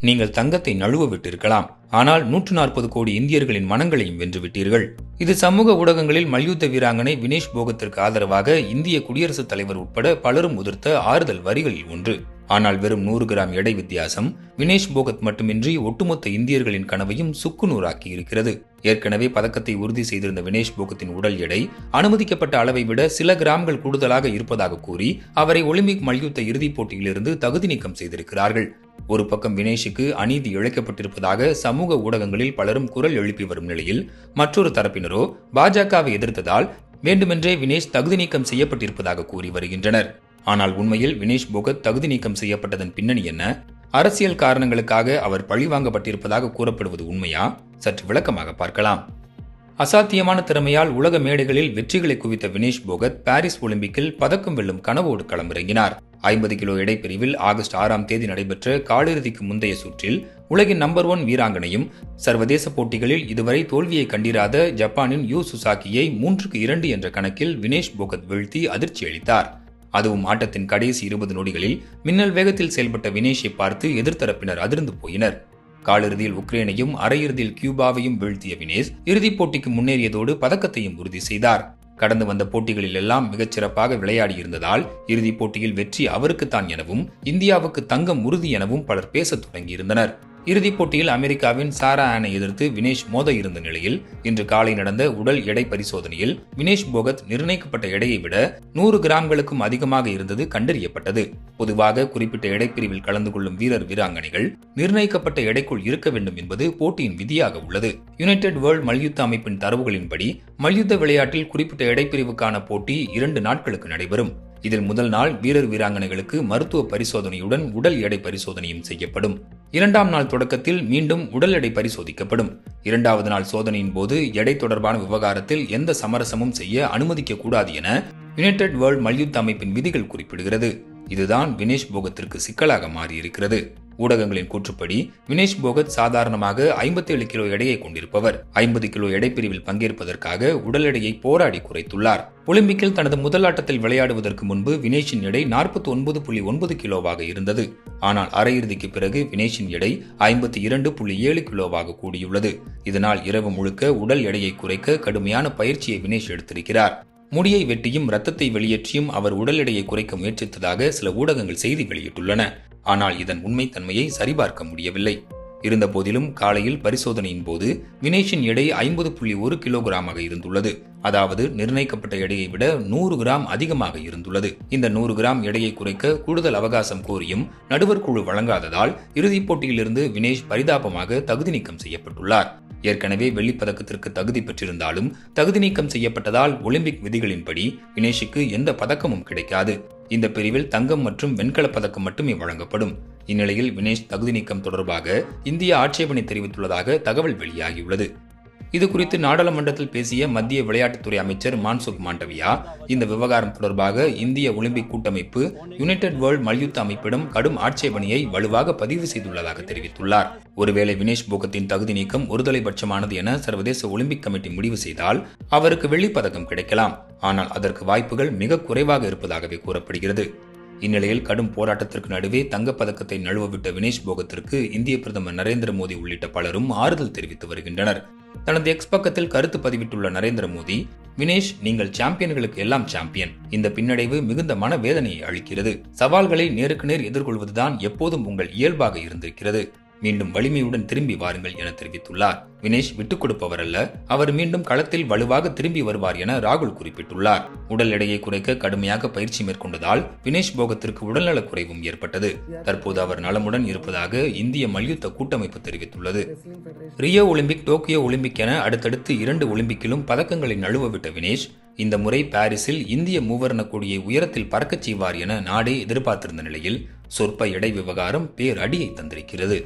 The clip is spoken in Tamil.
நீங்கள் தங்கத்தை நழுவ விட்டிருக்கலாம் ஆனால் நூற்று நாற்பது கோடி இந்தியர்களின் மனங்களையும் வென்று விட்டீர்கள் இது சமூக ஊடகங்களில் மல்யுத்த வீராங்கனை வினேஷ் போகத்திற்கு ஆதரவாக இந்திய குடியரசுத் தலைவர் உட்பட பலரும் உதிர்த்த ஆறுதல் வரிகளில் ஒன்று. ஆனால் வெறும் நூறு கிராம் எடை வித்தியாசம் வினேஷ் போகத் மட்டுமின்றி ஒட்டுமொத்த இந்தியர்களின் கனவையும் சுக்குநூறாக்கி இருக்கிறது. ஏற்கனவே பதக்கத்தை உறுதி செய்திருந்த வினேஷ் போகத்தின் உடல் எடை அனுமதிக்கப்பட்ட அளவை விட சில கிராம்கள் கூடுதலாக இருப்பதாக கூறி அவரை ஒலிம்பிக் மல்யுத்த இறுதிப் போட்டியிலிருந்து தகுதி நீக்கம் செய்திருக்கிறார்கள். ஒரு பக்கம் வினேஷுக்கு அநீதி இழைக்கப்பட்டிருப்பதாக சமூக ஊடகங்களில் பலரும் குரல் எழுப்பி வரும் நிலையில் மற்றொரு தரப்பினரோ பாஜகவை எதிர்த்ததால் வேண்டுமென்றே வினேஷ் தகுதி நீக்கம் செய்யப்பட்டிருப்பதாக கூறி வருகின்றனர். ஆனால் உண்மையில் வினேஷ் போகத் தகுதி நீக்கம் செய்யப்பட்டதன் பின்னணி என்ன? அரசியல் காரணங்களுக்காக அவர் பழிவாங்கப்பட்டிருப்பதாக கூறப்படுவது உண்மையா? சற்று விளக்கமாக பார்க்கலாம். அசாத்தியமான திறமையால் உலக மேடைகளில் வெற்றிகளை குவித்த வினேஷ் போகத் பாரிஸ் ஒலிம்பிக்கில் பதக்கம் வெல்லும் கனவோடு களமிறங்கினார். ஐம்பது கிலோ இடைப்பிரிவில் ஆகஸ்ட் ஆறாம் தேதி நடைபெற்ற காலிறுதிக்கு முந்தைய சுற்றில் உலகின் நம்பர் ஒன் வீராங்கனையும் சர்வதேச போட்டிகளில் இதுவரை தோல்வியை கண்டிராத ஜப்பானின் யூ சுசாக்கியை மூன்றுக்கு இரண்டு என்ற கணக்கில் வினேஷ் போகத் வீழ்த்தி அதிர்ச்சி அளித்தார். அதுவும் ஆட்டத்தின் கடைசி இருபது நொடிகளில் மின்னல் வேகத்தில் செயல்பட்ட வினேஷை பார்த்து எதிர்த்தரப்பினர் அதிர்ந்து போயினர். காலிறுதியில் உக்ரைனையும் அரையிறுதியில் கியூபாவையும் வீழ்த்திய வினேஷ் இறுதிப் போட்டிக்கு முன்னேறியதோடு பதக்கத்தையும் உறுதி செய்தார். கடந்து வந்த போட்டிகளில் எல்லாம் மிகச்சிறப்பாக விளையாடியிருந்ததால் இறுதிப் போட்டியில் வெற்றி அவருக்குத்தான் எனவும் இந்தியாவுக்கு தங்கம் உறுதி எனவும் பலர் பேசத் தொடங்கியிருந்தனர். இறுதிப் போட்டியில் அமெரிக்காவின் சாரா ஆனை எதிர்த்து வினேஷ் மோத இருந்த நிலையில் இன்று காலை நடந்த உடல் எடை பரிசோதனையில் வினேஷ் போகத் நிர்ணயிக்கப்பட்ட எடையை விட நூறு கிராம்களுக்கும் அதிகமாக இருந்தது கண்டறியப்பட்டது. பொதுவாக குறிப்பிட்ட எடைப்பிரிவில் கலந்து கொள்ளும் வீரர் வீராங்கனைகள் நிர்ணயிக்கப்பட்ட எடைக்குள் இருக்க வேண்டும் என்பது போட்டியின் விதியாக உள்ளது. யுனைடெட் வேர்ல்ட் மல்யுத்த அமைப்பின் தரவுகளின்படி மல்யுத்த விளையாட்டில் குறிப்பிட்ட எடைப்பிரிவுக்கான போட்டி இரண்டு நாட்களுக்கு நடைபெறும். இதில் முதல் நாள் வீரர் வீராங்கனைகளுக்கு மருத்துவ பரிசோதனையுடன் உடல் எடை பரிசோதனையும் செய்யப்படும். இரண்டாம் நாள் தொடக்கத்தில் மீண்டும் உடல் எடை பரிசோதிக்கப்படும். இரண்டாவது நாள் சோதனையின் போது எடை தொடர்பான விவகாரத்தில் எந்த சமரசமும் செய்ய அனுமதிக்க கூடாது என யுனைடெட் வேர்ல்ட் மல்யுத்த அமைப்பின் விதிகள் குறிப்பிடுகிறது. இதுதான் வினேஷ் போகத்திற்கு சிக்கலாக மாறியிருக்கிறது. ஊடகங்களின் கூற்றுப்படி வினேஷ் போகத் சாதாரணமாக ஐம்பத்தி ஏழு கிலோ எடையை கொண்டிருப்பவர். ஐம்பது கிலோ எடைப்பிரிவில் பங்கேற்பதற்காக உடல் எடையை போராடி குறைத்துள்ளார். ஒலிம்பிக்கில் தனது முதல் ஆட்டத்தில் விளையாடுவதற்கு முன்பு வினேஷின் எடை நாற்பத்தி ஒன்பது புள்ளி ஒன்பது கிலோவாக இருந்தது. ஆனால் அரையிறுதிக்கு பிறகு வினேஷின் எடை ஐம்பத்தி இரண்டு புள்ளி ஏழு கிலோவாக கூடியுள்ளது. இதனால் இரவு முழுக்க உடல் எடையை குறைக்க கடுமையான பயிற்சியை வினேஷ் எடுத்திருக்கிறார். முடியை வெட்டியும் ரத்தத்தை வெளியேற்றியும் அவர் உடல் எடையை குறைக்க முயற்சித்ததாக சில ஊடகங்கள் செய்தி வெளியிட்டுள்ளன. ஆனால் இதன் உண்மைத்தன்மையை சரிபார்க்க முடியவில்லை. இருந்தபோதிலும் காலையில் பரிசோதனையின் போது வினேஷின் எடை ஐம்பது புள்ளி ஒரு கிலோகிராமாக இருந்துள்ளது. அதாவது நிர்ணயிக்கப்பட்ட எடையை விட நூறு கிராம் அதிகமாக இருந்துள்ளது. இந்த நூறு கிராம் எடையை குறைக்க கூடுதல் அவகாசம் கோரியும் நடுவர் குழு வழங்காததால் இறுதிப் போட்டியிலிருந்து வினேஷ் பரிதாபமாக தகுதி நீக்கம் செய்யப்பட்டுள்ளார். ஏற்கனவே வெள்ளிப்பதக்கத்திற்கு தகுதி பெற்றிருந்தாலும் தகுதி நீக்கம் செய்யப்பட்டதால் ஒலிம்பிக் விதிகளின்படி வினேஷுக்கு எந்த பதக்கமும் கிடைக்காது. இந்த பிரிவில் தங்கம் மற்றும் வெண்கலப் பதக்கம் மட்டுமே வழங்கப்படும். இந்நிலையில் வினேஷ் தகுதி நீக்கம் தொடர்பாக இந்தியா ஆட்சேபனை தெரிவித்துள்ளதாக தகவல் வெளியாகியுள்ளது. இது குறித்து நாடாளுமன்றத்தில் பேசிய மத்திய விளையாட்டுத்துறை அமைச்சர் மான்சுக் மாண்டவியா இந்த விவகாரம் தொடர்பாக இந்திய ஒலிம்பிக் கூட்டமைப்பு யுனைடெட் வேர்ல்ட் மல்யுத்த அமைப்பிடம் கடும் ஆட்சேபனையை வலுவாக பதிவு செய்துள்ளதாக தெரிவித்துள்ளார். ஒருவேளை வினேஷ் போகத்தின் தகுதி நீக்கம் ஒருதலைபட்சமானது என சர்வதேச ஒலிம்பிக் கமிட்டி முடிவு செய்தால் அவருக்கு வெள்ளிப் பதக்கம் கிடைக்கலாம். ஆனால் அதற்கு வாய்ப்புகள் மிக குறைவாக இருப்பதாகவே கூறப்படுகிறது. இந்நிலையில் கடும் போராட்டத்திற்கு நடுவே தங்கப்பதக்கத்தை நழுவவிட்ட வினேஷ் போகத்திற்கு இந்திய பிரதமர் நரேந்திர மோடி உள்ளிட்ட பலரும் ஆறுதல் தெரிவித்து வருகின்றனர். தனது எக்ஸ் பக்கத்தில் கருத்து பதிவிட்டுள்ள நரேந்திர மோடி வினேஷ் நீங்கள் சாம்பியன்களுக்கு எல்லாம் சாம்பியன். இந்த பின்னடைவு மிகுந்த மனவேதனையை அளிக்கிறது. சவால்களை நேருக்கு நேர் எதிர்கொள்வதுதான் எப்போதும் உங்கள் இயல்பாக இருந்திருக்கிறது. மீண்டும் வலிமையுடன் திரும்பி வாருங்கள் என தெரிவித்துள்ளார். வினேஷ் விட்டுக் கொடுப்பவர் அல்ல அவர் மீண்டும் களத்தில் வலுவாக திரும்பி வருவார் என ராகுல் குறிப்பிட்டுள்ளார். உடல் எடையை குறைக்க கடுமையாக பயிற்சி மேற்கொண்டதால் வினேஷ் போகத்திற்கு உடல்நலக் குறைவும் ஏற்பட்டது. தற்போது அவர் நலமுடன் இருப்பதாக இந்திய மல்யுத்த கூட்டமைப்பு தெரிவித்துள்ளது. ரியோ ஒலிம்பிக் டோக்கியோ ஒலிம்பிக் என அடுத்தடுத்து இரண்டு ஒலிம்பிக்கிலும் பதக்கங்களை நழுவவிட்ட வினேஷ் இந்த முறை பாரிஸில் இந்திய மூவர்ண கொடியை உயரத்தில் பறக்கச் செய்வார் என நாடே எதிர்பார்த்திருந்த நிலையில் சொற்ப எடை விவகாரம் பேர் அடியை தந்திருக்கிறது.